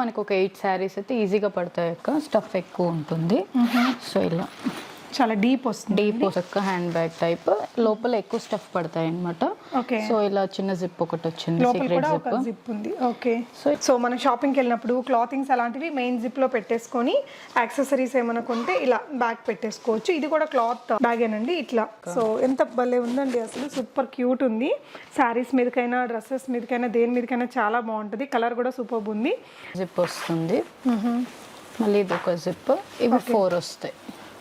మనకు ఒక ఎయిట్ శారీస్ అయితే ఈజీగా పడతాయి అక్క స్టఫ్ ఎక్కువ ఉంటుంది. సో ఇలా. చాలా డీప్ వస్తుంది. డీప్ చక్క హ్యాండ్ బ్యాగ్ టైప్. లోపల ఎక్కువ స్టఫ్ పడతాయి అనమాట సో ఇలా చిన్న జిప్ ఒకటి వచ్చింది సీక్రెట్ జిప్ ఒక జిప్ ఉంది. ఓకే. సో సో మనం షాపింగ్కి వెళ్ళినప్పుడు క్లాతింగ్స్ అలాంటివి మెయిన్ జిప్లో పెట్టేసుకొని యాక్సెసరీస్ ఏమైనా కొంటే ఇలా బ్యాగ్ పెట్టేసుకోవచ్చు. ఇది కూడా క్లాత్ బ్యాగేనండి ఇట్లా. సో ఎంత భలే ఉందండి అసలు. సూపర్ క్యూట్ ఉంది. శారీస్ మీదకైనా డ్రెస్సెస్ మీదకైనా దేని మీదకైనా చాలా బాగుంటుంది. కలర్ కూడా సూపర్ ఉంది. జిప్ వస్తుంది. మళ్ళీ ఇది ఒక జిప్ ఇవి ఫోర్ వస్తాయి.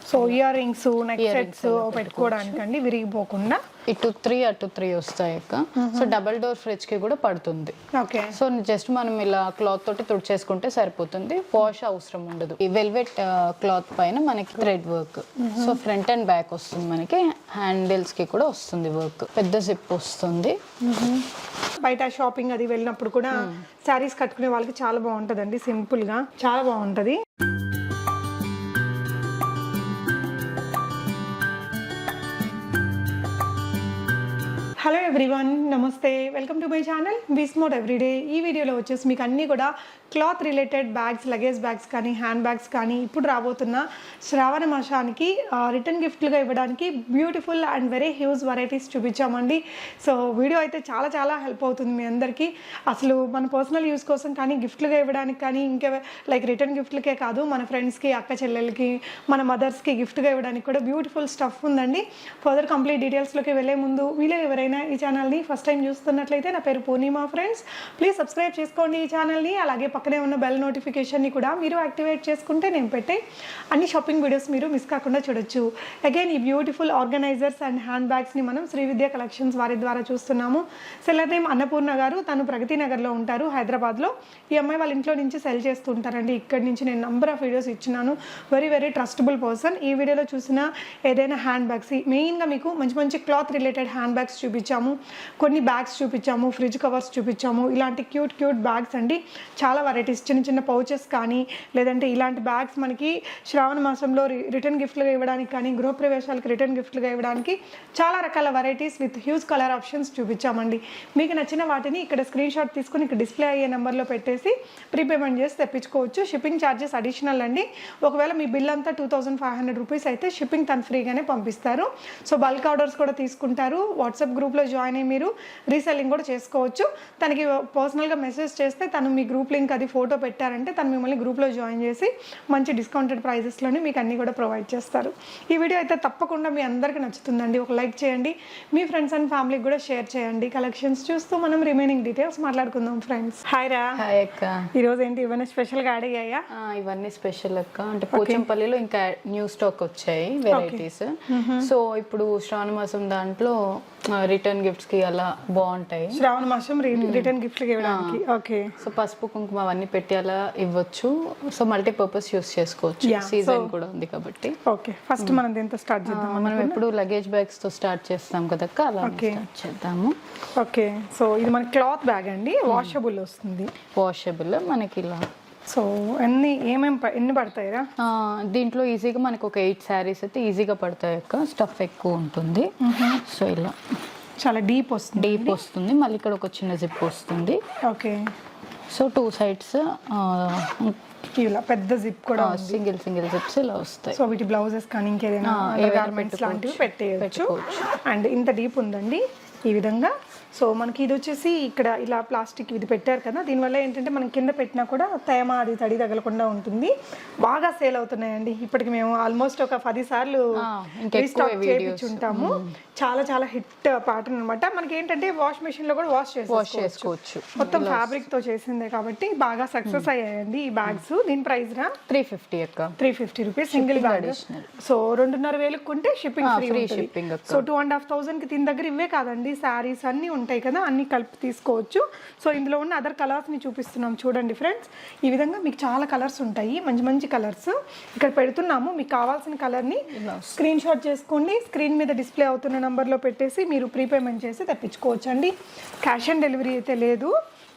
So ear rings neck sets పెట్టుకోవడానికి అండి విరిగిపోకుండా. ఇటు త్రీ అటు త్రీ వస్తాయి అక్క. సో డబల్ డోర్ ఫ్రిడ్జ్కి కూడా పడుతుంది. ఓకే. సో జస్ట్ మనం ఇలా క్లాత్ తోటి తుడిచేసుకుంటే సరిపోతుంది. వాష్ అవసరం ఉండదు. ఈ వెల్వెట్ క్లాత్ పైన మనకి thread work so front and back వస్తుంది మనకి. హ్యాండిల్స్కి కూడా వస్తుంది వర్క్ పెద్ద జిప్ వస్తుంది. బయట షాపింగ్ అది వెళ్ళినప్పుడు కూడా శారీస్ కట్టుకునే వాళ్ళకి చాలా బాగుంటుందండి సింపుల్గా. చాలా బాగుంటది. హలో ఎవ్రీవన్ నమస్తే. వెల్కమ్ టు మై ఛానల్ విస్మోట్ ఎవ్రీడే ఈ వీడియోలో వచ్చేసి మీకు అన్నీ కూడా cloth related bags luggage bags కానీ హ్యాండ్ బ్యాగ్స్ కానీ ఇప్పుడు రాబోతున్న శ్రావణ మాసానికి రిటర్న్ గిఫ్ట్లుగా ఇవ్వడానికి beautiful and very huge varieties చూపించామండి. So video అయితే చాలా చాలా హెల్ప్ అవుతుంది మీ అందరికీ. అసలు మన పర్సనల్ యూస్ కోసం కానీ గిఫ్ట్లుగా ఇవ్వడానికి కానీ ఇంకా లైక్ రిటర్న్ గిఫ్ట్లకే కాదు మన ఫ్రెండ్స్కి అక్క చెల్లెలకి మన మదర్స్కి గిఫ్ట్గా ఇవ్వడానికి కూడా బ్యూటిఫుల్ స్టఫ్ ఉందండి. ఫర్దర్ కంప్లీట్ డీటెయిల్స్లోకి వెళ్ళే ముందు వీలే ఎవరైనా ఈ ఛానల్ని ఫస్ట్ టైం చూస్తున్నట్లయితే నా పేరు పూర్ణిమ ఫ్రెండ్స్ ప్లీజ్ సబ్స్క్రైబ్ చేసుకోండి ఈ ఛానల్ని అలాగే పక్కనే ఉన్న బెల్ నోటిఫికేషన్ని కూడా మీరు యాక్టివేట్ చేసుకుంటే నేను పెట్టే అన్ని షాపింగ్ వీడియోస్ మీరు మిస్ కాకుండా చూడొచ్చు. అగైన్ ఈ బ్యూటిఫుల్ ఆర్గనైజర్స్ అండ్ హ్యాండ్ బ్యాగ్స్ని మనం శ్రీ విద్యా కలెక్షన్స్ వారి ద్వారా చూస్తున్నాము. సెల్లర్ నేమ్ అన్నపూర్ణ గారు. తను ప్రగతి నగర్లో ఉంటారు హైదరాబాద్లో. ఈ అమ్మాయి వాళ్ళ ఇంట్లో నుంచి సెల్ చేస్తుంటారండి ఇక్కడి నుంచి నేను నంబర్ ఆఫ్ వీడియోస్ ఇచ్చినాను. వెరీ వెరీ ట్రస్టబుల్ పర్సన్ ఈ వీడియోలో చూసిన ఏదైనా హ్యాండ్ బ్యాగ్స్ మెయిన్గా మీకు మంచి మంచి క్లాత్ రిలేటెడ్ హ్యాండ్ బ్యాగ్స్ చూపించాము. కొన్ని బ్యాగ్స్ చూపించాము ఫ్రిడ్జ్ కవర్స్ చూపించాము. ఇలాంటి క్యూట్ క్యూట్ బ్యాగ్స్ అండి. చాలా వెరైటీస్ చిన్న చిన్న పౌచెస్ కానీ లేదంటే ఇలాంటి బ్యాగ్స్ మనకి శ్రావణ మాసంలో రిటర్న్ గిఫ్ట్లుగా ఇవ్వడానికి కానీ గృహప్రవేశాలకు రిటర్న్ గిఫ్ట్లుగా ఇవ్వడానికి చాలా రకాల varieties with huge colour options చూపించామండి. మీకు నచ్చిన వాటిని ఇక్కడ స్క్రీన్ షాట్ తీసుకుని ఇక్కడ డిస్ప్లే అయ్యే నెంబర్లో పెట్టేసి ప్రీపేమెంట్ చేసి తెప్పించుకోవచ్చు. షిప్పింగ్ ఛార్జెస్ అడిషనల్ అండి. ఒకవేళ మీ బిల్ అంతా two thousand five hundred rupees అయితే షిప్పింగ్ తను ఫ్రీగానే పంపిస్తారు. సో బల్క్ ఆర్డర్స్ కూడా తీసుకుంటారు. వాట్సాప్ గ్రూప్లో జాయిన్ అయ్యి మీరు రీసెల్లింగ్ కూడా చేసుకోవచ్చు. తనకి పర్సనల్గా మెసేజ్ చేస్తే తను మీ గ్రూప్ లింక్ అది ఫోటో పెట్టారంటే తను మిమ్మల్ని గ్రూప్లో జాయిన్ చేసి మంచి డిస్కౌంటెడ్ ప్రైజెస్లోనే మీకు అన్నీ కూడా ప్రొవైడ్ చేస్తారు. ఈ వీడియో అయితే తప్పకుండా మీ అందరికీ నచ్చుతుందండి. ఒక లైక్ చేయండి. మీ ఫ్రెండ్స్ అండ్ ఫ్యామిలీకి కూడా షేర్ చేయండి. కలెక్షన్స్ చూస్తూ మనం రిమైనింగ్ డీటెయిల్స్ మాట్లాడుకుందాం ఫ్రెండ్స్ హాయ్ రా హాయ్ అక్క. ఈరోజు ఏంటి? ఇవన్నీ స్పెషల్గా యాడ్ అయ్యాయా? ఇవన్నీ స్పెషల్ అక్క. అంటే పోచంపల్లిలో ఇంకా న్యూ స్టాక్ వచ్చాయి వెరైటీస్ సో ఇప్పుడు శ్రావణ మాసం దాంట్లో రిటర్న్ గిఫ్ట్స్కి అలా బాగుంటాయి. శ్రావణ మాసం రిటర్న్ గిఫ్ట్కి ఇవ్వడానికి. ఓకే సో పసుపు కుంకుమ అవన్నీ పెట్టి అలా ఇవ్వచ్చు. సో మల్టీపర్పస్ యూస్ చేసుకోవచ్చు. సీజన్ కూడా ఉంది కాబట్టి. ఓకే ఫస్ట్ మనం దీంతో స్టార్ట్ చేద్దాం మనం ఎప్పుడు లగేజ్ బ్యాగ్స్తో స్టార్ట్ చేస్తాం కదక్క? అలా. స్టార్ట్ చేద్దాము. ఓకే సో ఇది మన క్లాత్ బ్యాగ్ అండి. వాషబుల్ వస్తుంది. వాషబుల్ మనకి ఇలా. సో ఎన్ని ఏమేం ప- ఎన్ని పడతాయిరా? దీంట్లో ఈజీగా మనకు ఒక ఎయిట్ శారీస్ అయితే ఈజీగా పడతాయి అక్క స్టఫ్ ఎక్కువ ఉంటుంది. సో ఇలా. చాలా డీప్ వస్తుంది డీప్ వస్తుంది. మళ్ళీ ఇక్కడ ఒక చిన్న జిప్ వస్తుంది. ఓకే. సో టూ సైడ్స్ ఇలా పెద్ద జిప్ కూడా సింగిల్ సింగిల్ జిప్స్ ఇలా వస్తాయి. సో వీటి బ్లౌజెస్ కానీ ఇంకేదైనా గార్మెంట్స్ లాంటివి. పెట్టేయచ్చు. అండ్ ఇంత డీప్ ఉందండి. ఈ విధంగా సో మనకి ఇది వచ్చేసి ఇక్కడ ఇలా ప్లాస్టిక్ ఇది పెట్టారు కదా దీనివల్ల ఏంటంటే మనం కింద పెట్టినా కూడా తేమ అది తడి తగలకుండా ఉంటుంది. బాగా సేల్ అవుతున్నాయండి. ఇప్పటికి మేము ఆల్మోస్ట్ ఒక పది సార్లు. ఉంటాము చాలా చాలా హిట్ ప్యాటర్న్ అనమాట మనకి ఏంటంటే వాష్ మెషిన్లో కూడా వాష్ వాష్ చేసుకోవచ్చు. మొత్తం ఫ్యాబ్రిక్తో చేసిందే కాబట్టి బాగా సక్సెస్ అయ్యాయండి ఈ బ్యాగ్స్ దీని ప్రైస్ రా? త్రీ ఫిఫ్టీ అక్క. Three fifty rupees single bag. So రెండున్నర వేలకు కొంటే షిప్పింగ్ ఫ్రీ అక్క. సో టూ అండ్ హాఫ్ థౌసండ్కి దీని దగ్గర ఇవే కాదండి. శారీస్ అన్ని ఉంటాయి కదా అన్ని కలిపి తీసుకోవచ్చు. సో ఇందులో ఉన్న అదర్ కలర్స్ని చూపిస్తున్నాం చూడండి ఫ్రెండ్స్ ఈ విధంగా మీకు చాలా కలర్స్ ఉంటాయి మంచి మంచి కలర్స్ ఇక్కడ పెడుతున్నాము మీకు కావాల్సిన కలర్ని స్క్రీన్ షాట్ చేసుకోండి. స్క్రీన్ మీద డిస్ప్లే అవుతున్న నంబర్లో పెట్టేసి మీరు ప్రీపేమెంట్ చేసి తెప్పించుకోవచ్చు అండి క్యాష్ ఆన్ డెలివరీ అయితే లేదు.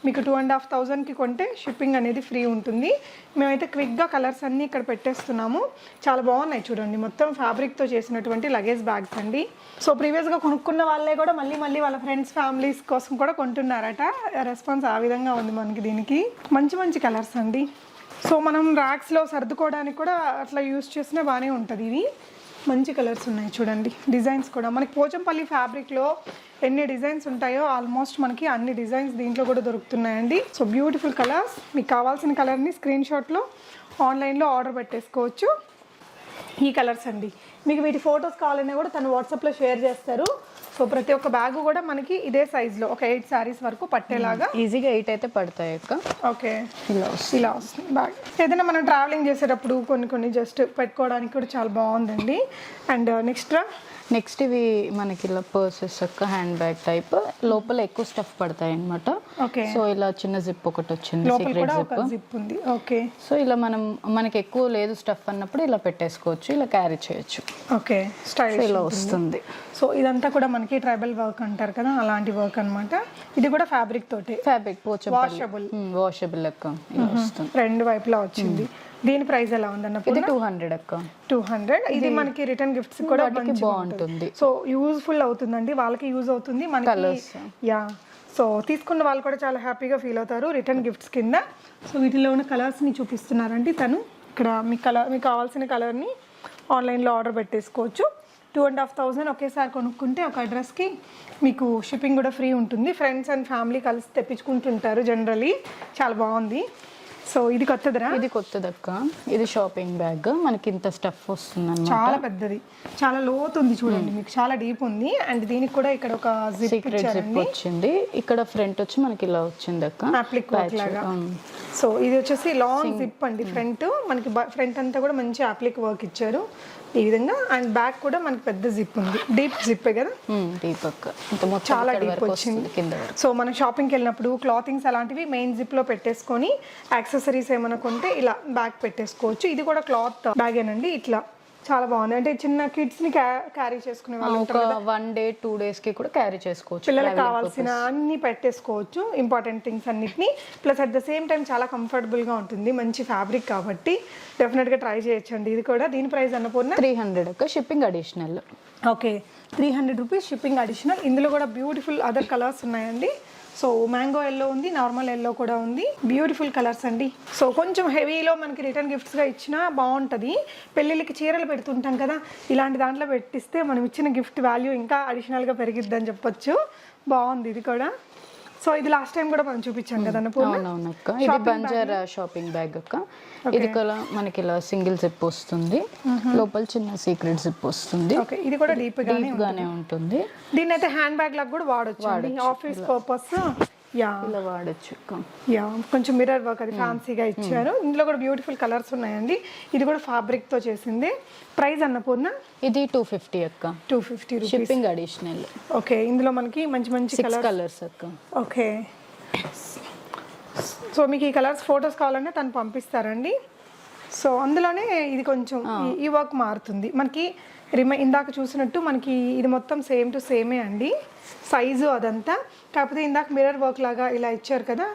మీకు టూ అండ్ హాఫ్ థౌజండ్కి కొంటే షిప్పింగ్ అనేది ఫ్రీ ఉంటుంది. మేమైతే క్విక్గా కలర్స్ అన్నీ ఇక్కడ పెట్టేస్తున్నాము. చాలా బాగున్నాయి చూడండి. మొత్తం ఫ్యాబ్రిక్తో చేసినటువంటి లగేజ్ బ్యాగ్స్ అండి. సో ప్రీవియస్గా కొనుక్కున్న వాళ్ళే కూడా మళ్ళీ మళ్ళీ వాళ్ళ ఫ్రెండ్స్ ఫ్యామిలీస్ కోసం కూడా కొంటున్నారట. రెస్పాన్స్ ఆ విధంగా ఉంది మనకి దీనికి. మంచి మంచి కలర్స్ అండి. సో మనం ర్యాక్స్లో సర్దుకోవడానికి కూడా అట్లా యూస్ చేసినా బాగానే ఉంటుంది ఇవి. మంచి కలర్స్ ఉన్నాయి చూడండి. డిజైన్స్ కూడా. మనకి పోచంపల్లి ఫ్యాబ్రిక్లో ఎన్ని డిజైన్స్ ఉంటాయో ఆల్మోస్ట్ మనకి అన్ని డిజైన్స్ దీంట్లో కూడా దొరుకుతున్నాయండి. So beautiful colours. మీకు కావాల్సిన కలర్ని స్క్రీన్ షాట్లో ఆన్లైన్లో ఆర్డర్ పెట్టేసుకోవచ్చు. ఈ కలర్స్ అండి. మీకు వీటి ఫొటోస్ కావాలన్నా కూడా తను వాట్సాప్లో షేర్ చేస్తారు. సో ప్రతి ఒక్క బ్యాగ్ కూడా మనకి ఇదే సైజులో ఒక ఎయిట్ శారీస్ వరకు పట్టేలాగా. ఈజీగా ఎయిట్ అయితే పడతాయి అక్క. ఓకే. ఇలా వస్తుంది. ఇలా వస్తుంది బ్యాగ్. ఏదైనా మనం ట్రావెలింగ్ చేసేటప్పుడు కొన్ని కొన్ని జస్ట్ పెట్టుకోవడానికి కూడా చాలా బాగుందండి. అండ్ నెక్స్ట్ నెక్స్ట్ ఇవి మనకి ఇలా పర్సెస్ అక్క హ్యాండ్ బ్యాగ్ టైప్ లోపల ఎక్కువ స్టఫ్ పడతాయి అనమాట ఓకే సో ఇలా చిన్న జిప్ ఒకటి వచ్చింది సీక్రెట్ జిప్ ఉంది. ఓకే సో ఇలా మనం మనకి ఎక్కువ లేదు స్టఫ్ అన్నప్పుడు ఇలా పెట్టేసుకోవచ్చు ఇలా క్యారీ చేయొచ్చు. ఓకే స్టైల్ ఇలా వస్తుంది. సో ఇదంతా కూడా మనకి ట్రైబల్ వర్క్ అంటారు కదా అలాంటి వర్క్ అన్నమాట. ఇది కూడా ఫ్యాబ్రిక్ తోటే. ఫ్యాబ్రిక్ వాషబుల్ వాషబుల్ వస్తుంది. రెండు వైపులా వచ్చింది. దీని ప్రైస్ ఎలా ఉందన్న ఇది టూ హండ్రెడ్ అక్క. టూ హండ్రెడ్ ఇది మనకి రిటర్న్ గిఫ్ట్స్ కూడా బాగుంటుంది. సో యూజ్ఫుల్ అవుతుందండి. వాళ్ళకి యూజ్ అవుతుంది. మనకి Colours. యా సో తీసుకున్న వాళ్ళు కూడా చాలా హ్యాపీగా ఫీల్ అవుతారు రిటర్న్ గిఫ్ట్స్ కింద. సో వీటిలో ఉన్న కలర్స్ని చూపిస్తున్నారండి తను. ఇక్కడ మీ కలర్ మీకు కావాల్సిన కలర్ని ఆన్లైన్లో ఆర్డర్ పెట్టేసుకోవచ్చు. టూ అండ్ హాఫ్ థౌజండ్ ఒకేసారి కొనుక్కుంటే ఒక అడ్రస్కి మీకు షిప్పింగ్ కూడా ఫ్రీ ఉంటుంది. ఫ్రెండ్స్ అండ్ ఫ్యామిలీ కలిసి తెప్పించుకుంటుంటారు జనరలీ చాలా బాగుంది. సో ఇది కొత్తదిరా? ఇది కొత్తది అక్క ఇది షాపింగ్ బ్యాగ్ మనకి ఇంత స్టఫ్ వస్తుంది చాలా పెద్దది. చాలా లోతు ఉంది చూడండి మీకు. చాలా డీప్ ఉంది. అండ్ దీనికి కూడా ఇక్కడ ఒక జిప్ సీక్రెట్ జిప్ వచ్చింది. ఇక్కడ ఫ్రంట్ వచ్చి మనకి ఇలా వచ్చింది అక్క అప్లిక్ లాగా. సో ఇది వచ్చేసి లాంగ్ జిప్ అండి. ఫ్రంట్ మనకి ఫ్రంట్ అంతా కూడా మంచి అప్లిక్ వర్క్ ఇచ్చారు. ఈ విధంగా. అండ్ బ్యాక్ కూడా మనకి పెద్ద జిప్ ఉంది. డీప్ జిప్పే కదా? డీప్ చాలా డీప్ వచ్చింది. సో మనం షాపింగ్కి వెళ్ళినప్పుడు క్లాతింగ్స్ అలాంటివి మెయిన్ జిప్లో పెట్టేసుకొని యాక్సెసరీస్ ఏమైనా కొంటే ఇలా బ్యాగ్ పెట్టేసుకోవచ్చు. ఇది కూడా క్లాత్ బ్యాగేనండి. ఇట్లా చాలా బాగుంది. అంటే చిన్న కిడ్స్ని క్యారీ చేసుకునే వాళ్ళు వన్ డే టూ డేస్కి కూడా క్యారీ చేసుకోవచ్చు పిల్లలకు కావాల్సిన అన్ని పెట్టేసుకోవచ్చు ఇంపార్టెంట్ థింగ్స్ అన్నిటిని. Plus at the same time చాలా కంఫర్టబుల్గా ఉంటుంది. మంచి ఫ్యాబ్రిక్ కాబట్టి డెఫినెట్గా ట్రై చేయొచ్చండి. ఇది కూడా దీని price Annapurna? Three hundred shipping additional okay three hundred rupees shipping additional ఇందులో కూడా బ్యూటిఫుల్ అదర్ కలర్స్ ఉన్నాయండి. సో మ్యాంగో ఎల్లో ఉంది నార్మల్ ఎల్లో కూడా ఉంది. బ్యూటిఫుల్ కలర్స్ అండి. సో కొంచెం హెవీలో మనకి రిటర్న్ గిఫ్ట్స్గా ఇచ్చినా బాగుంటుంది. పెళ్ళిళ్ళకి చీరలు పెడుతుంటాం కదా ఇలాంటి దాంట్లో పెట్టిస్తే మనం ఇచ్చిన గిఫ్ట్ వాల్యూ ఇంకా అడిషనల్గా పెరిగిద్దని చెప్పొచ్చు. బాగుంది ఇది కూడా. సో ఇది లాస్ట్ టైం కూడా మనం చూపించాం కదా అన్నపూర్ణ అవునవును అక్క. ఇది బంజారా షాపింగ్ బ్యాగ్ అక్క. ఇది కల మనకి ఇలా సింగిల్ జిప్ వస్తుంది. లోపల చిన్న సీక్రెట్ జిప్ వస్తుంది. ఇది కూడా డీప్ గానే ఉంటుంది. దీన్ని అయితే హ్యాండ్ బ్యాగ్ లాగా కూడా వాడొచ్చు. ఆఫీస్ పర్పస్ ఇలా వాడచ్చు. అక్క యా కొంచెం మిర్రర్ వర్క్ అది ఫ్యాన్సీగా ఇచ్చారు. ఇందులో కూడా బ్యూటిఫుల్ కలర్స్ ఉన్నాయండి. ఇది కూడా fabric తో చేసింది. ప్రైస్ అన్నపూర్ణ ఇది టూ ఫిఫ్టీ అక్క. Two fifty shipping additional okay ఇందులో మనకి మంచి మంచి కలర్స్ అక్క. ఓకే సో మీకు ఈ కలర్స్ ఫొటోస్ కావాలంటే తను పంపిస్తారండి. సో అందులోనే ఇది కొంచెం ఈ వర్క్ మారుతుంది. మనకి రిమై ఇందాక చూసినట్టు మనకి ఇది మొత్తం సేమ్ టు సేమే అండి. సైజు అదంతా. కాకపోతే ఇందాక మిర్రర్ వర్క్ లాగా ఇలా ఇచ్చారు కదా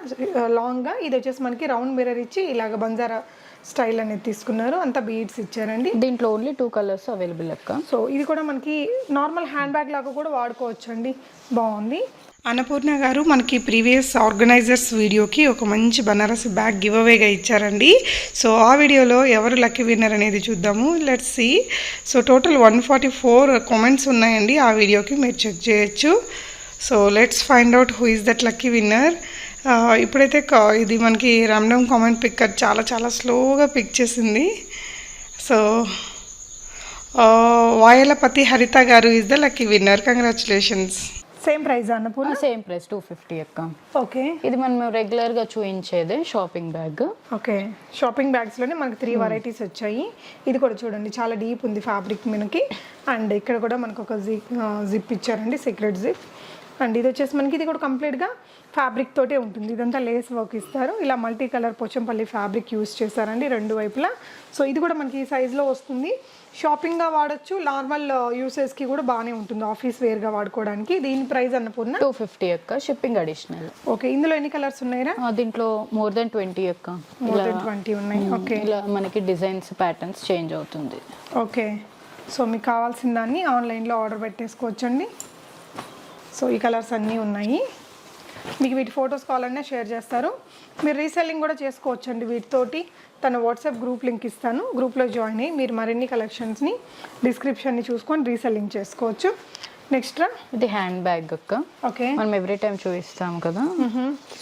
లాంగ్గా ఇది వచ్చేసి మనకి రౌండ్ మిర్రర్ ఇచ్చి ఇలాగ బంజారా స్టైల్ అనేది తీసుకున్నారు. అంతా బీడ్స్ ఇచ్చారండి. దీంట్లో ఓన్లీ టూ కలర్స్ అవైలబుల్ అక్క. సో ఇది కూడా మనకి నార్మల్ హ్యాండ్ బ్యాగ్ లాగా కూడా వాడుకోవచ్చు అండి బాగుంది. అన్నపూర్ణ గారు మనకి ప్రీవియస్ ఆర్గనైజర్స్ వీడియోకి ఒక మంచి బనారసి బ్యాగ్ గివ్ అవేగా ఇచ్చారండి. సో ఆ వీడియోలో ఎవరు లక్కీ విన్నర్ అనేది చూద్దాము. Let's see so total one forty four comments ఉన్నాయండి. ఆ వీడియోకి మీరు చెక్ చేయొచ్చు. So let's find out who is that lucky winner ఇప్పుడైతే కా- ఇది మనకి రామ్డమ్ కామెంట్ పిక్ చాలా చాలా స్లోగా పిక్ చేసింది. So Vayalapati Haritha garu is the lucky winner congratulations same price Annapurna same price two fifty అక్క. ఓకే ఇది మనం రెగ్యులర్గా చూయించేదే షాపింగ్ బ్యాగ్ ఓకే షాపింగ్ బ్యాగ్స్లోనే మనకి త్రీ వెరైటీస్ వచ్చాయి. ఇది కూడా చూడండి చాలా డీప్ ఉంది ఫ్యాబ్రిక్ మనకి అండ్ ఇక్కడ కూడా మనకు ఒక జిప్ జిప్ ఇచ్చారండి సీక్రెట్ జిప్ అండ్ ఇది వచ్చేసి మనకి ఇది కూడా కంప్లీట్గా ఫ్యాబ్రిక్ తోటే ఉంటుంది. ఇదంతా లేస్ వర్క్ ఇస్తారు. ఇలా multi colour Pochampally fabric use చేశారండి రెండు వైపులా. సో ఇది కూడా మనకి ఈ సైజులో వస్తుంది. షాపింగ్గా వాడచ్చు. నార్మల్ యూసెస్కి కూడా బాగానే ఉంటుంది. ఆఫీస్ వేర్గా వాడుకోవడానికి. దీని ప్రైస్ అన్నపూర్ణ? టూ ఫిఫ్టీ అక్క. షిప్పింగ్ అడిషనల్ ఓకే ఇందులో ఎన్ని కలర్స్ ఉన్నాయిరా? దీంట్లో మోర్ దెన్ ట్వంటీ అక్క. మోర్ దెన్ ట్వంటీ ఉన్నాయి. ఓకే ఇలా మనకి డిజైన్స్ ప్యాటర్న్స్ చేంజ్ అవుతుంది. ఓకే సో మీకు కావాల్సిన దాన్ని ఆన్లైన్లో ఆర్డర్ పెట్టేసుకోవచ్చండి. సో ఈ కలర్స్ అన్నీ ఉన్నాయి. మీకు వీటి ఫొటోస్ కావాలన్నా షేర్ చేస్తారు. మీరు రీసెల్లింగ్ కూడా చేసుకోవచ్చండి వీటితోటి. తన వాట్సాప్ గ్రూప్ లింక్ ఇస్తాను. గ్రూప్లో జాయిన్ అయ్యి మీరు మరిన్ని కలెక్షన్స్ని డిస్క్రిప్షన్ని చూసుకొని రీసెల్లింగ్ చేసుకోవచ్చు. నెక్స్ట్ ఇది హ్యాండ్ బ్యాగ్ అక్క. ఓకే. మనం ఎవ్రీ టైం చూపిస్తాం కదా.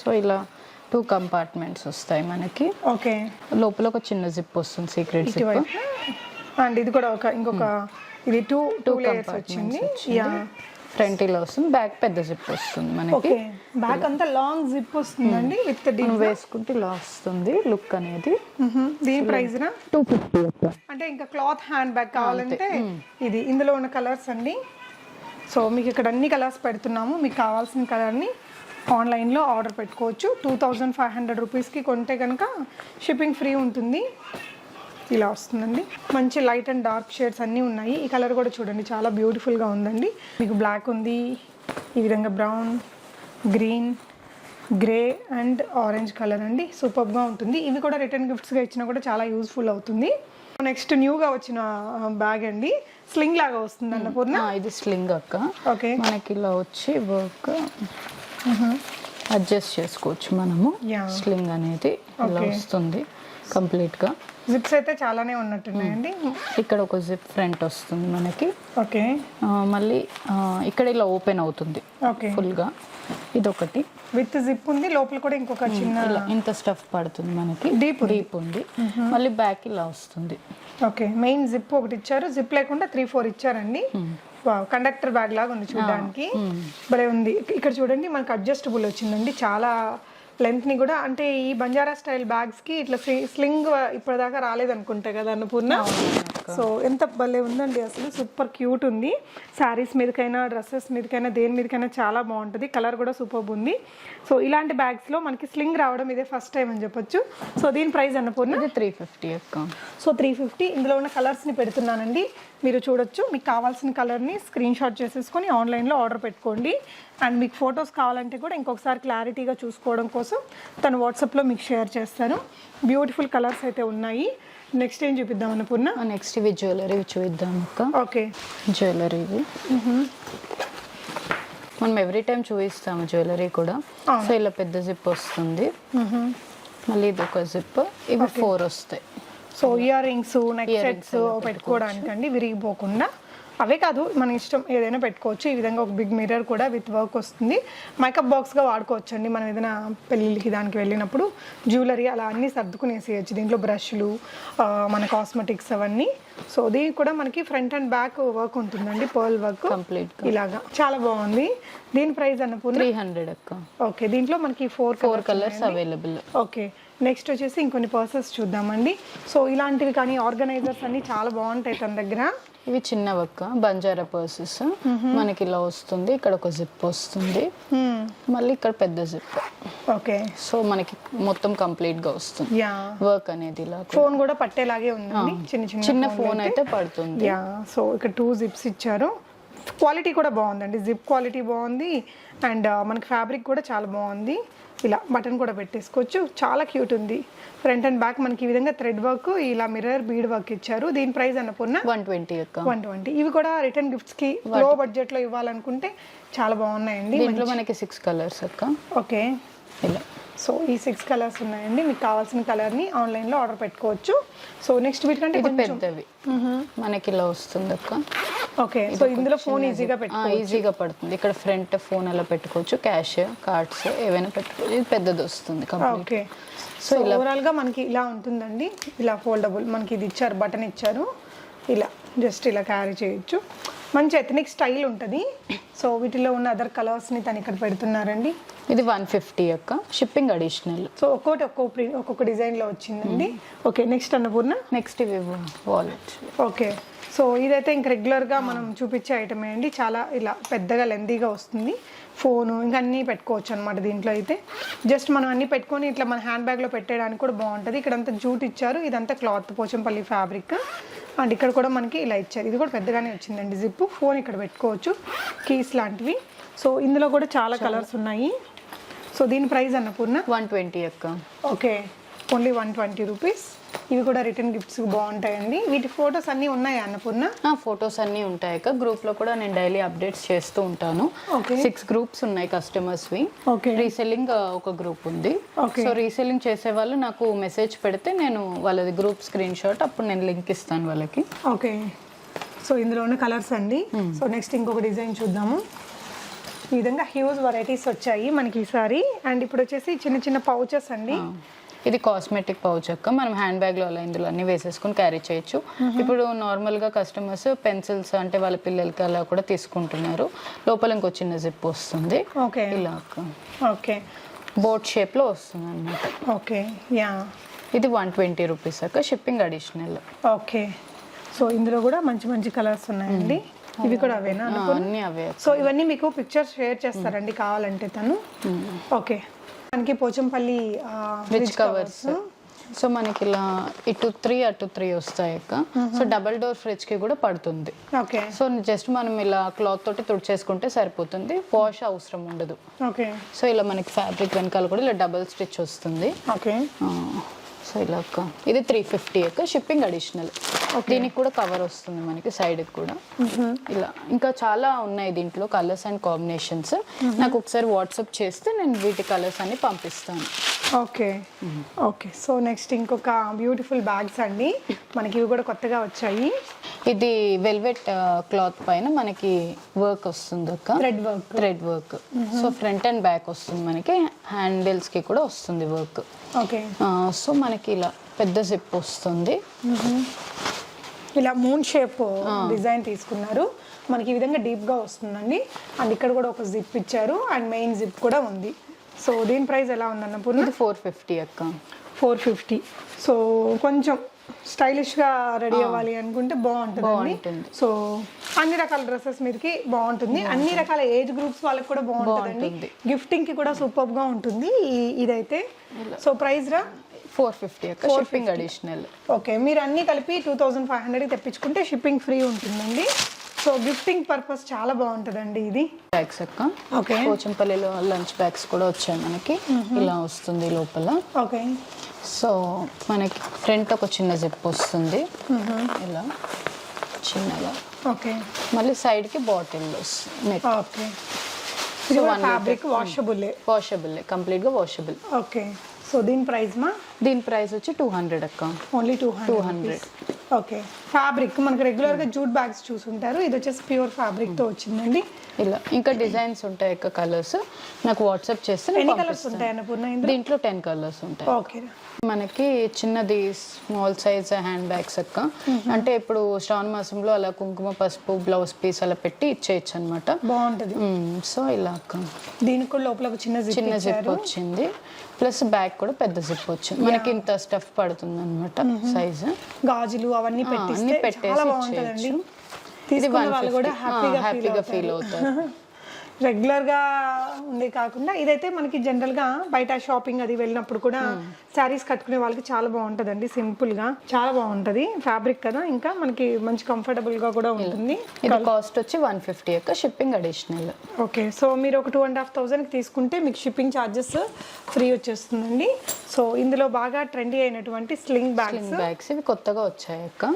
సో ఇలా టూ కంపార్ట్మెంట్స్ వస్తాయి మనకి. ఓకే. లోపల ఒక చిన్న జిప్ వస్తుంది సీక్రెట్ జిప్ అండ్ ఇది కూడా ఒక ఇంకొక ఇది టూ టూ లేయర్స్ వచ్చింది. యా ఫ్రంట్ ఇలా వస్తుంది బ్యాక్ పెద్ద జిప్ వస్తుంది మనకి. ఓకే బ్యాక్ అంతా లాంగ్ జిప్ వస్తుందండి విత్ మనం వేసుకుంటే ఇలా వస్తుంది లుక్ అనేది. దీని ప్రైస్ టూ ఫిఫ్టీ అంటే ఇంకా క్లాత్ హ్యాండ్ బ్యాగ్ కావాలంటే ఇది ఇందులో ఉన్న కలర్స్ అండి. సో మీకు ఇక్కడ అన్ని కలర్స్ పెడుతున్నాము. మీకు కావాల్సిన కలర్ని ఆన్లైన్లో ఆర్డర్ పెట్టుకోవచ్చు. టూ థౌజండ్ ఫైవ్ హండ్రెడ్ రూపీస్కి కొంటే కనుక షిప్పింగ్ ఫ్రీ ఉంటుంది. ఇలా వస్తుందండి. మంచి లైట్ అండ్ డార్క్ షేడ్స్ అన్నీ ఉన్నాయి. ఈ కలర్ కూడా చూడండి చాలా బ్యూటిఫుల్గా ఉందండి. మీకు బ్లాక్ ఉంది ఈ విధంగా brown green grey and orange colour అండి. సూపర్గా ఉంటుంది. ఇవి కూడా రిటర్న్ గిఫ్ట్స్గా ఇచ్చినా కూడా చాలా యూస్ఫుల్ అవుతుంది. నెక్స్ట్ న్యూగా వచ్చిన బ్యాగ్ అండి. స్లింగ్ లాగా వస్తుంది అన్నపూర్ణ ఆ, ఇది స్లింగ్ అక్క. ఓకే మనకి ఇలా వచ్చి వర్క్ అడ్జస్ట్ చేసుకోవచ్చు మనము. స్లింగ్ అనేది ఇలా. వస్తుంది. కంప్లీట్గా జిప్స్ అయితే చాలానే ఉన్నట్టున్నాయండి. ఇక్కడ ఒక జిప్ ఫ్రంట్ వస్తుంది మనకి. ఓకే. మళ్ళీ ఇక్కడ ఇలా ఓపెన్ అవుతుంది. ఓకే. ఫుల్గా ఇదొకటి. విత్ జిప్ ఉంది లోపల కూడా ఇంకొక చిన్న ఇంత స్టఫ్ పడుతుంది మనకి. ఉంది. డీప్ ఉంది. మళ్ళీ బ్యాక్ ఇలా వస్తుంది. ఓకే. మెయిన్ జిప్ ఒకటి ఇచ్చారు. జిప్ లేకుండా త్రీ ఫోర్ ఇచ్చారండి. కండక్టర్ బ్యాగ్ లాగా ఉంది చూడడానికి. భలే ఉంది. ఇక్కడ చూడండి మనకు అడ్జస్టబుల్ వచ్చిందండి. చాలా లెంత్ని కూడా అంటే ఈ బంజారా స్టైల్ బ్యాగ్స్కి ఇట్లా స్లింగ్ ఇప్పటిదాకా రాలేదనుకుంటా కదా అన్నపూర్ణ? సో ఎంత భలే ఉందండి అసలు. సూపర్ క్యూట్ ఉంది. శారీస్ మీదకైనా డ్రెస్సెస్ మీదకైనా దేని మీదకైనా చాలా బాగుంటుంది. కలర్ కూడా సూపర్ ఉంది. సో ఇలాంటి బ్యాగ్స్లో మనకి స్లింగ్ రావడం ఇదే ఫస్ట్ టైం అని చెప్పొచ్చు. సో దీని ప్రైస్ అన్నపూర్ణ? ఇది three fifty so three fifty. ఇందులో ఉన్న కలర్స్ని పెడుతున్నానండి. మీరు చూడొచ్చు. మీకు కావాల్సిన కలర్ని స్క్రీన్ షాట్ చేసేసుకొని ఆన్లైన్లో ఆర్డర్ పెట్టుకోండి. అండ్ మీకు ఫొటోస్ కావాలంటే కూడా ఇంకొకసారి క్లారిటీగా చూసుకోవడం కోసం తను వాట్సాప్లో మీకు షేర్ చేస్తాను. బ్యూటిఫుల్ కలర్స్ అయితే ఉన్నాయి. నెక్స్ట్ ఏం చూపిద్దాం అన్నపూర్ణ నెక్స్ట్ ఇవి జ్యువెలరీ చూద్దాం అక్క. ఓకే జ్యువెలరీ ఇది మనం ఎవ్రీ టైం చూపిస్తాము జ్యువెలరీ కూడా. సో ఇలా పెద్ద జిప్ వస్తుంది. మళ్ళీ ఇది ఒక జిప్ ఇవి ఫోర్ వస్తాయి. So ear rings neck sets పెట్టుకోవడానికి అండి విరిగిపోకుండా. అవే కాదు మన ఇష్టం ఏదైనా పెట్టుకోవచ్చు. ఈ విధంగా ఒక బిగ్ మిర్రర్ కూడా విత్ వర్క్ వస్తుంది. మేకప్ బాక్స్గా వాడుకోవచ్చు అండి మనం ఏదైనా పెళ్ళిళ్ళకి దానికి వెళ్ళినప్పుడు జ్యువెలరీ అలా అన్నీ సర్దుకునేసేయచ్చు. దీంట్లో బ్రష్లు మన కాస్మెటిక్స్ అవన్నీ. సో దీనికి కూడా మనకి ఫ్రంట్ అండ్ బ్యాక్ వర్క్ ఉంటుందండి. పర్ల్ వర్క్ కంప్లీట్ ఇలాగా. చాలా బాగుంది. దీని ప్రైస్ అన్నపూర్ణ? త్రీ హండ్రెడ్ అక్క. ఓకే దీంట్లో మనకి four four colours available okay next వచ్చేసి ఇంకొన్ని పర్సెస్ చూద్దామండి. సో ఇలాంటివి కానీ ఆర్గనైజర్స్ అన్ని చాలా బాగుంటాయి తన దగ్గర. ఇవి చిన్నవి అక్క బంజారా పర్సెస్ మనకి ఇలా వస్తుంది ఇక్కడ ఒక జిప్ వస్తుంది. మళ్ళీ ఇక్కడ పెద్ద జిప్ ఓకే సో మనకి మొత్తం కంప్లీట్గా వస్తుంది. వర్క్ అనేది ఇలా ఫోన్ కూడా పట్టేలాగే చిన్న చిన్న చిన్న ఫోన్ అయితే. పడుతుంది. యా సో ఇక్కడ టూ జిప్స్ ఇచ్చారు. క్వాలిటీ కూడా బాగుందండి. జిప్ క్వాలిటీ బాగుంది. అండ్ మనకి ఫ్యాబ్రిక్ కూడా చాలా బాగుంది. ఇలా బటన్ కూడా పెట్టేసుకోవచ్చు. చాలా క్యూట్ ఉంది. ఫ్రంట్ అండ్ బ్యాక్ మనకి ఈ విధంగా థ్రెడ్ వర్క్ ఇలా మిర్రర్ బీడ్ వర్క్ ఇచ్చారు. దీని price Annapurna one twenty one twenty ఇవి కూడా రిటర్న్ గిఫ్ట్స్కి లో బడ్జెట్లో ఇవ్వాలనుకుంటే చాలా బాగున్నాయండి. దీంట్లో మనకి సిక్స్ కలర్స్ అక్క. ఓకే ఇలా. సో ఈ సిక్స్ కలర్స్ ఉన్నాయండి. మీకు కావాల్సిన కలర్ని ఆన్లైన్లో ఆర్డర్ పెట్టుకోవచ్చు. సో నెక్స్ట్ వీటికంటే ఇది పెద్దవి. మనకి ఇలా వస్తుంది అక్క. ఓకే సో ఇందులో ఫోన్ ఈజీగా పెట్టు ఈజీగా పడుతుంది. ఇక్కడ ఫ్రంట్ ఫోన్ అలా పెట్టుకోవచ్చు. క్యాష్ కార్డ్స్ ఏవైనా పెట్టుకోవచ్చు. ఇది పెద్దది వస్తుంది ఓకే సో ఓవరాల్గా మనకి ఇలా ఉంటుందండి. ఇలా ఫోల్డబుల్ మనకి ఇది ఇచ్చారు బటన్ ఇచ్చారు. ఇలా జస్ట్ ఇలా క్యారీ చేయొచ్చు. మంచి ఎథనిక్ స్టైల్ ఉంటుంది. సో వీటిలో ఉన్న అదర్ కలర్స్ని తను ఇక్కడ పెడుతున్నారండి. ఇది వన్ ఫిఫ్టీ అక్క షిప్పింగ్ అడిషనల్. సో ఒక్కొక్కటి ఒక్కొక్క ప్రింట్ ఒక్కొక్క డిజైన్లో వచ్చిందండి. Okay next Annapurna? నెక్స్ట్ ఇవి వాలెట్ ఓకే సో ఇదైతే ఇంక రెగ్యులర్గా మనం చూపించే ఐటమే అండి. చాలా ఇలా పెద్దగా లెందీగా వస్తుంది. ఫోను ఇంకా అన్నీ పెట్టుకోవచ్చు అనమాట దీంట్లో అయితే. జస్ట్ మనం అన్నీ పెట్టుకొని ఇట్లా మన హ్యాండ్ బ్యాగ్లో పెట్టేయడానికి కూడా బాగుంటుంది. ఇక్కడంతా జూట్ ఇచ్చారు. ఇదంతా క్లాత్ పోచంపల్లి ఫ్యాబ్రిక్. అండ్ ఇక్కడ కూడా మనకి ఇలా ఇచ్చారు. ఇది కూడా పెద్దగానే వచ్చిందండి జిప్ ఫోన్ ఇక్కడ పెట్టుకోవచ్చు. కీస్ లాంటివి. సో ఇందులో కూడా చాలా. కలర్స్ ఉన్నాయి. సో దీని ప్రైస్ అన్నపూర్ణ వన్ ట్వంటీ అక్క. Okay only one twenty rupees ఇవి కూడా రిటర్న్ గిఫ్ట్స్ బాగుంటాయండి. వీటి ఫొటోస్ అన్నీ ఉన్నాయి అన్నపూర్ణ ఫొటోస్ అన్నీ ఉంటాయి అక్క. గ్రూప్లో కూడా నేను డైలీ అప్డేట్స్ చేస్తూ ఉంటాను. సిక్స్ గ్రూప్స్ ఉన్నాయి కస్టమర్స్ వి. ఓకే రీసెల్లింగ్ ఒక గ్రూప్ ఉంది. సో రీసెల్లింగ్ చేసే వాళ్ళు నాకు మెసేజ్ పెడితే నేను వాళ్ళది గ్రూప్ స్క్రీన్ షాట్ అప్పుడు నేను లింక్ ఇస్తాను వాళ్ళకి. ఓకే సో ఇందులో ఉన్న కలర్స్ అండి. సో నెక్స్ట్ ఇంకొక డిజైన్ చూద్దాము. ఈ విధంగా హ్యూజ్ వెరైటీస్ వచ్చాయి మనకి ఈసారి. అండ్ ఇప్పుడు వచ్చేసి చిన్న చిన్న పౌచెస్ అండి. ఇది కాస్మెటిక్ పౌచ్ అక్క. మనం హ్యాండ్ బ్యాగ్లో అలా ఇందులో అన్ని వేసేసుకొని క్యారీ చేయొచ్చు. ఇప్పుడు నార్మల్గా కస్టమర్స్ పెన్సిల్స్ అంటే వాళ్ళ పిల్లలకి అలా కూడా తీసుకుంటున్నారు. లోపల ఇంకో చిన్న జిప్ వస్తుంది. ఓకే. ఇలా అక్క. ఓకే. బోట్ షేప్లో వస్తుంది అనమాట ఓకే. యా. ఇది వన్ ట్వంటీ రూపీస్ అక్క షిప్పింగ్ అడిషనల్ ఓకే. సో ఇందులో కూడా మంచి మంచి కలర్స్ ఉన్నాయండి. ఇవి కూడా అవేనా అన్ని అవే. సో ఇవన్నీ మీకు పిక్చర్స్ షేర్ చేస్తారండి కావాలంటే తను. ఓకే. మనకి పోచంపల్లి రిచ్ కవర్స్ సో మనకి ఇలా ఇటు త్రీ అటు త్రీ వస్తాయి అక్క. సో డబల్ డోర్ ఫ్రిడ్జ్కి కూడా పడుతుంది. ఓకే. సో జస్ట్ మనం ఇలా క్లాత్ తోటి తుడిచేసుకుంటే సరిపోతుంది. వాష్ అవసరం ఉండదు. ఓకే. సో ఇలా మనకి ఫ్యాబ్రిక్ వెనకాల కూడా ఇలా డబల్ స్టిచ్ వస్తుంది. ఓకే. సో ఇలా అక్క ఇది త్రీ ఫిఫ్టీ అక్క షిప్పింగ్ అడిషనల్ దీనికి కూడా కవర్ వస్తుంది మనకి సైడ్ కూడా. ఇలా. ఇంకా చాలా ఉన్నాయి దీంట్లో కలర్స్ అండ్ కాంబినేషన్స్ నాకు ఒకసారి వాట్సాప్ చేస్తే నేను వీటి కలర్స్ అన్ని పంపిస్తాను. ఓకే. ఓకే. సో నెక్స్ట్ ఇంకొక బ్యూటిఫుల్ బ్యాగ్స్ అండి. మనకి ఇవి కూడా కొత్తగా వచ్చాయి. ఇది వెల్వెట్ క్లాత్ పైన మనకి వర్క్ వస్తుంది అక్క. Thread work thread work so front and back వస్తుంది మనకి. హ్యాండిల్స్కి కూడా వస్తుంది వర్క్ ఓకే. సో మనకి ఇలా పెద్ద జిప్ వస్తుంది. ఇలా మూన్ షేప్ డిజైన్ తీసుకున్నారు. మనకి ఈ విధంగా డీప్గా వస్తుందండి. అండ్ ఇక్కడ కూడా ఒక జిప్ ఇచ్చారు. అండ్ మెయిన్ జిప్ కూడా ఉంది. సో దీని ప్రైస్ ఎలా ఉంది అన్నపూర్ణ ఇది ఫోర్ ఫిఫ్టీ అక్క. ఫోర్ ఫిఫ్టీ సో కొంచెం స్టైలిష్గా రెడీ అవ్వాలి అనుకుంటే బాగుంటుందండి. బాగుంటుంది. సో అన్ని రకాల డ్రెస్సెస్ మీదకి బాగుంటుంది. అన్ని రకాల ఏజ్ గ్రూప్స్ వాళ్ళకి కూడా బాగుంటుందండి. బాగుంటుంది. గిఫ్టింగ్కి కూడా సూపర్గా ఉంటుంది ఇదైతే. సో ప్రైస్ రా? Four fifty. Shipping additional. Okay మీరు అన్ని కలిపి టూ థౌజండ్ ఫైవ్ హండ్రెడ్కి తెప్పించుకుంటే షిప్పింగ్ ఫ్రీ ఉంటుందండి. సో గిఫ్టింగ్ పర్పస్ చాలా బాగుంటుందండి ఇది. బ్యాగ్స్ అక్క. ఓకే పోచంపల్లిలో లంచ్ బ్యాగ్స్ కూడా వచ్చాయి మనకి. ఇలా వస్తుంది లోపల. ఓకే సో మనకి ఫ్రంట్ ఒక చిన్న జిప్ వస్తుంది. ఇలా చిన్నగా. ఓకే మళ్ళీ సైడ్కి bottle net okay. Fabric washable washable కంప్లీట్గా వాషబుల్ ఓకే సో దీని ప్రైస్ మా? దీని ప్రైస్ వచ్చి టూ హండ్రెడ్ అక్క. Only two 200. Hundred okay. Fabric మనకు రెగ్యులర్గా జూట్ బ్యాగ్స్ చూసుంటారు. ఇది వచ్చేసి ప్యూర్ ఫ్యాబ్రిక్తో వచ్చిందండి. ఇలా. ఇంకా డిజైన్స్ ఉంటాయి కలర్స్. నాకు వాట్సాప్ చేస్తే నేను ఎన్ని కలర్స్. ఉంటాయి అన్నపూర్ణ దీంట్లో టెన్ కలర్స్ ఉంటాయి. ఓకే. మనకి చిన్నది స్మాల్ సైజ్ హ్యాండ్ బ్యాగ్స్ అక్క అంటే ఇప్పుడు శ్రావణ మాసంలో అలా కుంకుమ పసుపు బ్లౌజ్ పీస్ అలా పెట్టి ఇచ్చేయచ్చు అనమాట బాగుంటది సో ఇలా అక్క. దీనికి కూడా లోపల ఒక చిన్న జిప్ చిన్న జిప్ వచ్చింది. ప్లస్ బ్యాగ్ కూడా పెద్ద జిప్ వచ్చింది. మనకి ఇంత స్టఫ్ పడుతుంది అనమాట సైజ్ గాజులు అవన్నీ పెట్టిస్తే పెట్టేసి. ఇది హ్యాపీగా ఫీల్ అవుతారు. రెగ్యులర్గా ఉండే కాకుండా ఇదైతే మనకి జనరల్గా బయట షాపింగ్ అది వెళ్ళినప్పుడు కూడా శారీస్ కట్టుకునే వాళ్ళకి చాలా బాగుంటదండి సింపుల్గా చాలా బాగుంటది. ఫ్యాబ్రిక్ కదా ఇంకా మనకి మంచి కంఫర్టబుల్గా కూడా ఉంటుంది. కాస్ట్ వచ్చి వన్ ఫిఫ్టీ అక్క షిప్పింగ్ అడిషనల్. ఓకే సో మీరు ఒక టూ అండ్ హాఫ్ థౌసండ్కి తీసుకుంటే మీకు షిప్పింగ్ ఛార్జెస్ ఫ్రీ వచ్చేస్తుందండి. సో ఇందులో బాగా ట్రెండీ అయినటువంటి స్లింగ్ బ్యాగ్స్. బ్యాగ్స్ ఇవి కొత్తగా వచ్చాయి అక్క.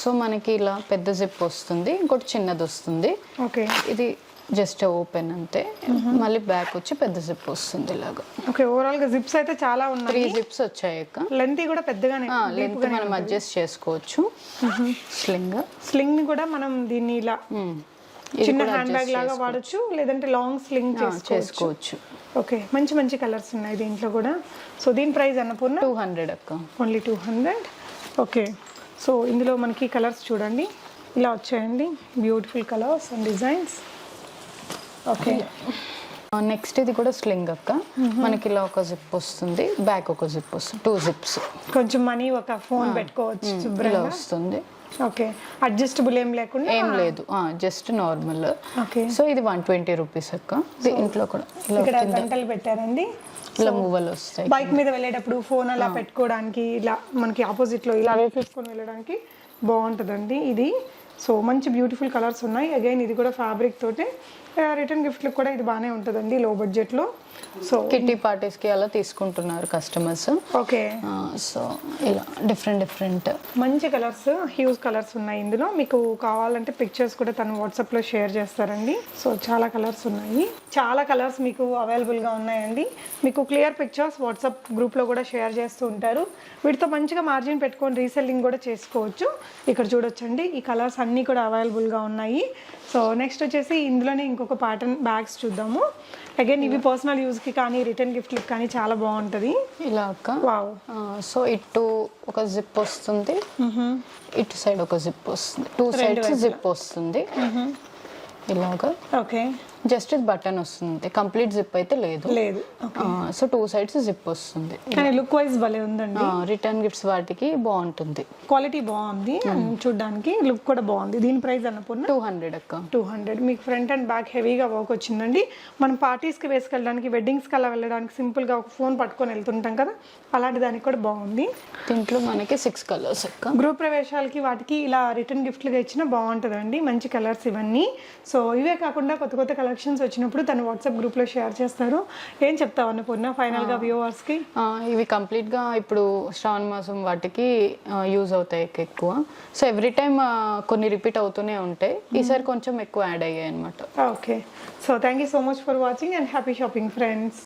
సో మనకి ఇలా పెద్ద జిప్ వస్తుంది ఇంకోటి చిన్నది వస్తుంది. ఓకే. ఇది జస్ట్ ఓపెన్ అంతే. మళ్ళీ బ్యాక్ వచ్చి పెద్ద జిప్ వస్తుంది ఇలాగా. ఓకే ఓవరాల్గా జిప్స్ అయితే చాలా త్రీ ఉన్నాయి జిప్స్ వచ్చాయి అక్క. లెంత్ కూడా పెద్దగానే లెంత్ మనం అడ్జస్ట్ చేసుకోవచ్చు. స్లింగ్ స్లింగ్ని కూడా మనం దీన్ని ఇలా చిన్న హ్యాండ్ బ్యాగ్ లాగా వాడచ్చు లేదంటే లాంగ్ స్లింగ్ చేసుకోవచ్చు. చేసుకోవచ్చు. ఓకే మంచి మంచి కలర్స్ ఉన్నాయి దీంట్లో కూడా. సో దీని ప్రైస్ అన్నపూర్ణ? టూ హండ్రెడ్ అక్క. Only two hundred okay so ఇందులో మనకి కలర్స్ చూడండి. ఇలా వచ్చాయండి. Beautiful colours and designs okay. Next ఇది కూడా స్లింగ్ అక్క. మనకి ఇలా ఒక జిప్ వస్తుంది బ్యాక్ ఒక జిప్ వస్తుంది టూ జిప్స్ కొంచెం మనీ ఒక ఫోన్ పెట్టుకోవచ్చు ఇలా శుభ్రంగా. వస్తుంది. ఓకే. అడ్జస్టబుల్ ఏం లేకుండా ఏం లేదు. Just normal okay. సో ఇది వన్ ట్వంటీ రూపీస్ అక్క. దీంట్లో కూడా ఇక్కడ గంటలు పెట్టారండి. ఇలా మూవలు వస్తాయి. బైక్ మీద వెళ్ళేటప్పుడు ఫోన్ అలా పెట్టుకోవడానికి ఇలా మనకి ఆపోజిట్లో ఇలా వేసేసుకొని వెళ్ళడానికి బాగుంటుందండి ఇది. సో మంచి బ్యూటిఫుల్ కలర్స్ ఉన్నాయి. అగైన్ ఇది కూడా ఫ్యాబ్రిక్ తోటే రిటర్న్ గిఫ్ట్లకు కూడా ఇది బాగానే ఉంటుందండి లో. బడ్జెట్లో సో కిట్టి పార్టీస్కి అలా తీసుకుంటున్నారు కస్టమర్స్. ఓకే. సో ఇలా డిఫరెంట్ డిఫరెంట్. మంచి కలర్స్ హ్యూజ్ కలర్స్ ఉన్నాయి ఇందులో. మీకు కావాలంటే పిక్చర్స్ కూడా తను వాట్సాప్లో షేర్ చేస్తారండి. సో చాలా కలర్స్ ఉన్నాయి. చాలా కలర్స్ మీకు అవైలబుల్గా ఉన్నాయండి. మీకు క్లియర్ పిక్చర్స్ వాట్సాప్ గ్రూప్లో కూడా షేర్ చేస్తూ ఉంటారు. వీటితో మంచిగా మార్జిన్ పెట్టుకొని రీసెల్లింగ్ కూడా చేసుకోవచ్చు. ఇక్కడ చూడొచ్చండి. ఈ కలర్స్ అన్నీ కూడా అవైలబుల్గా ఉన్నాయి. సో నెక్స్ట్ వచ్చేసి ఇందులోనే ఇంకొక ప్యాటర్న్ బ్యాగ్స్ చూద్దాము. అగైన్ ఇవి పర్సనల్ యూస్కి కానీ రిటర్న్ గిఫ్ట్కి కానీ చాలా బాగుంటుంది. ఇలా అక్క. వావ్ సో ఇటు ఒక జిప్ వస్తుంది. ఇటు సైడ్ ఒక జిప్ వస్తుంది. టూ సైడ్స్ జిప్ వస్తుంది. ఇలాగా. ఓకే జస్ట్ ఇది బటన్ వస్తుంది. కంప్లీట్ జిప్ అయితే లేదు. లేదు. సో టూ సైడ్స్ జిప్ వస్తుంది. కానీ లుక్ వైజ్ భలే ఉందండి. రిటర్న్ గిఫ్ట్స్ వాటికి బాగుంటుంది. క్వాలిటీ బాగుంది. చూడడానికి లుక్ కూడా బాగుంది. దీని ప్రైస్ అన్నపూర్ణ? టూ హండ్రెడ్ అక్క. Two hundred. మీకు ఫ్రంట్ అండ్ బ్యాక్ హెవీగా వర్క్ వచ్చిందండి. మనం పార్టీస్కి వేసుకెళ్ళడానికి వెడ్డింగ్స్కి అలా వెళ్ళడానికి సింపుల్గా ఒక ఫోన్ పట్టుకొని వెళ్తుంటాం కదా. అలాంటి దానికి కూడా బాగుంది. దీంట్లో మనకి సిక్స్ కలర్స్ అక్క. గృహ ప్రవేశాలకి వాటికి ఇలా రిటర్న్ గిఫ్ట్లుగా ఇచ్చినా బాగుంటుందండి. మంచి కలర్స్ ఇవన్నీ. సో ఇవే కాకుండా కొత్త కొత్త కలెక్షన్స్ వచ్చినప్పుడు తను వాట్సాప్ గ్రూప్లో షేర్ చేస్తారు. ఏం చెప్తావు అన్నపూర్ణ ఫైనల్గా వ్యూవర్స్కి? ఇవి కంప్లీట్గా ఇప్పుడు శ్రావణ మాసం వాటికి యూజ్ అవుతాయి ఎక్కువ. సో ఎవ్రీ టైమ్ కొన్ని రిపీట్ అవుతూనే ఉంటాయి. ఈసారి కొంచెం ఎక్కువ యాడ్ అయ్యాయి అనమాట okay. So thank you so much for watching and happy shopping friends.